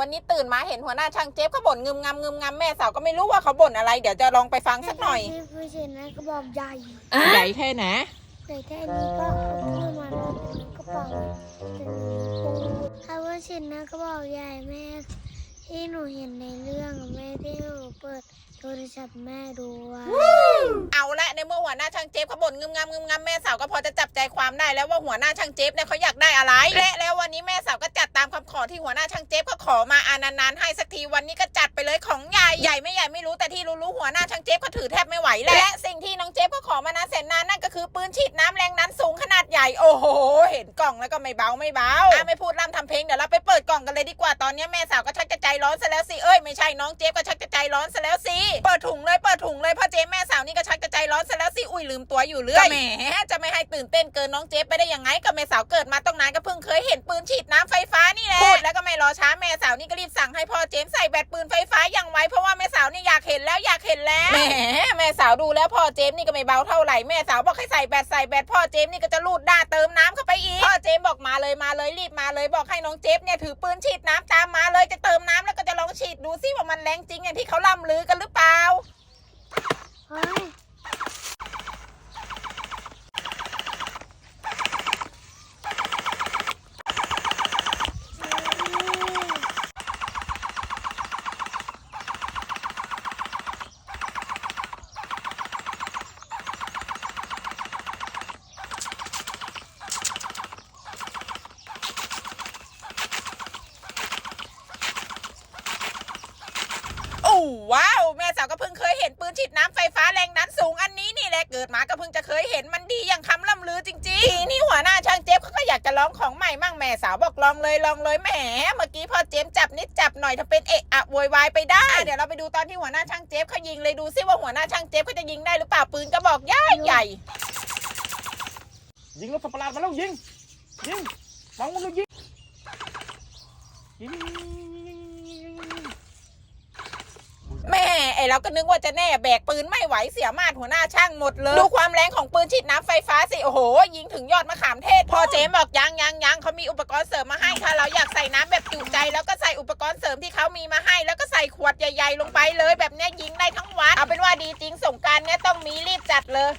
วันนี้ตื่นมาเห็นหัวหน้าช่างเจฟเขาบ่นงึมงำงึมงำแม่สาวก็ไม่รู้ว่าเขาบ่นอะไร เดี๋ยวจะลองไปฟังสักหน่อยที่ผู้ชนะก็บอกใหญ่ใหญ่แค่ไหนแต่แค่นี้ก็เอาขึ้นมาแล้วกระเป๋าเป็นปูถ้าว่าชนะก็บอกใหญ่แม่ที่หนูเห็นในเรื่องอะแม่ที่หนูเปิดโทรศัพท์แม่ดูว่าเอาละในเมื่อหัวหน้าช่างเจฟเขาบ่นงึมงำงึมงำแม่สาวก็พอจะจับใจความได้แล้วว่าหัวหน้าช่างเจฟเนี่ยเขาอยากได้อะไร และแล้ววันนี้แม่สาวก็จัดตามคำขอที่หัวหน้าช่างเจฟเขาขอมาอานานๆให้สักทีวันนี้ก็จัดไปเลยของใหญ่ใหญ่ไม่ใหญ่ไม่รู้แต่ที่รู้ๆหัวหน้าช่างเจฟเขาถือแทบไม่ไหวแล้วและสิ่งที่น้องเจฟเขาขอมานานแสนนานนั่นก็คือปืนฉีดน้ำแรงนั้นสูงขนาดใหญ่ โอ้โห เห็นกล่องแล้วก็ไม่เบาไม่เบาอะไม่พูดล่ำทำเพลงเดี๋ยวเราไปเปิดกล่องกันเลยดีกว่าตอนนี้แม่สาวก็ชักจะใจร้อนซะแล้วสิเอ้ยไม่ใช่น้องเจฟก็ชักจะใจร้อนซะแล้วสิเปิดถุงเลยเปิดถุงเลยพ่อเจฟ อนซะแล้วสิอุ้ยลืมตัวอยู่เรื่อยแหมจะไม่ให้ตื่นเต้นเกินน้องเจฟไปได้ยังไงกับแม่สาวเกิดมาต้องนานก็เพิ่งเคยเห็นปืนฉีดน้ำไฟฟ้านี่แหละพูดแล้วก็ไม่รอช้าแม่สาวนี่ก็รีบสั่งให้พ่อเจมส์ใส่แบตปืนไฟฟ้าอย่างไวเพราะว่าแม่สาวนี่อยากเห็นแล้วอยากเห็นแล้วแหมแม่สาวดูแล้วพ่อเจมส์นี่ก็ไม่เบาเท่าไหร่แม่สาวบอกให้ใส่แบตใส่แบตพ่อเจมส์นี่ก็จะรูดด้าเติมน้ำเข้าไปอีกพ่อเจมส์บอกมาเลยมาเลยรีบมาเลยบอกให้น้องเจฟเนี่ยถือปืนฉีดน้ำตามมาเลยจะเติมน้ำแล้วก็จะลองฉีดดูซิว่ามันแรงจริงอย่างที่เขาล่ำลือกันหรือเปล่า เฮ้ย โอ้ว้าวแม่สาวก็ เพิ่งเคยเห็นปืนฉีดน้ำไฟฟ้าแรงดันสูงอันนี้นี่แหละเกิดมาก็เพิ่งจะเคยเห็นมันดีอย่างคำล่ำลือจริงๆทีนี้หัวหน้าช่างเจฟเขาก็อยากจะลองของใหม่มั่งแม่สาวบอกลองเลยลองเลยแหมเมื่อกี้พอเจมส์จับนิดจับหน่อยถ้าเป็นเอะอะโวยวายไปได้อะเดี๋ยวเราไปดูตอนที่หัวหน้าช่างเจฟเขายิงเลยดูซิว่าหัวหน้าช่างเจฟเขาจะยิงได้หรือเปล่าปืนกระบอกใหญ่ใหญ่ยิงรถสัตว์ประหลาดมาแล้วยิงยิงมองมันเลยยิงยิง แม่ไอ เราก็นึกว่าจะแน่แบกปืนไม่ไหวเสียมาดหัวหน้าช่างหมดเลย ดูความแรงของปืนฉีดน้ำไฟฟ้าสิ โอ้โห ยิงถึงยอดมะขามเทศ พอเจมบอกยังยังยังเขามีอุปกรณ์เสริมมาให้ถ้าเราอยากใส่น้ำแบบจุใจ แล้วก็ใส่อุปกรณ์เสริมที่เขามีมาให้ แล้วก็ใส่ขวดใหญ่ ๆ ลงไปเลย แบบเนี้ยยิงได้ทั้งวันเอาเป็นว่าดีจริงสงกรารเนี้ยต้องมีรีบจัดเลย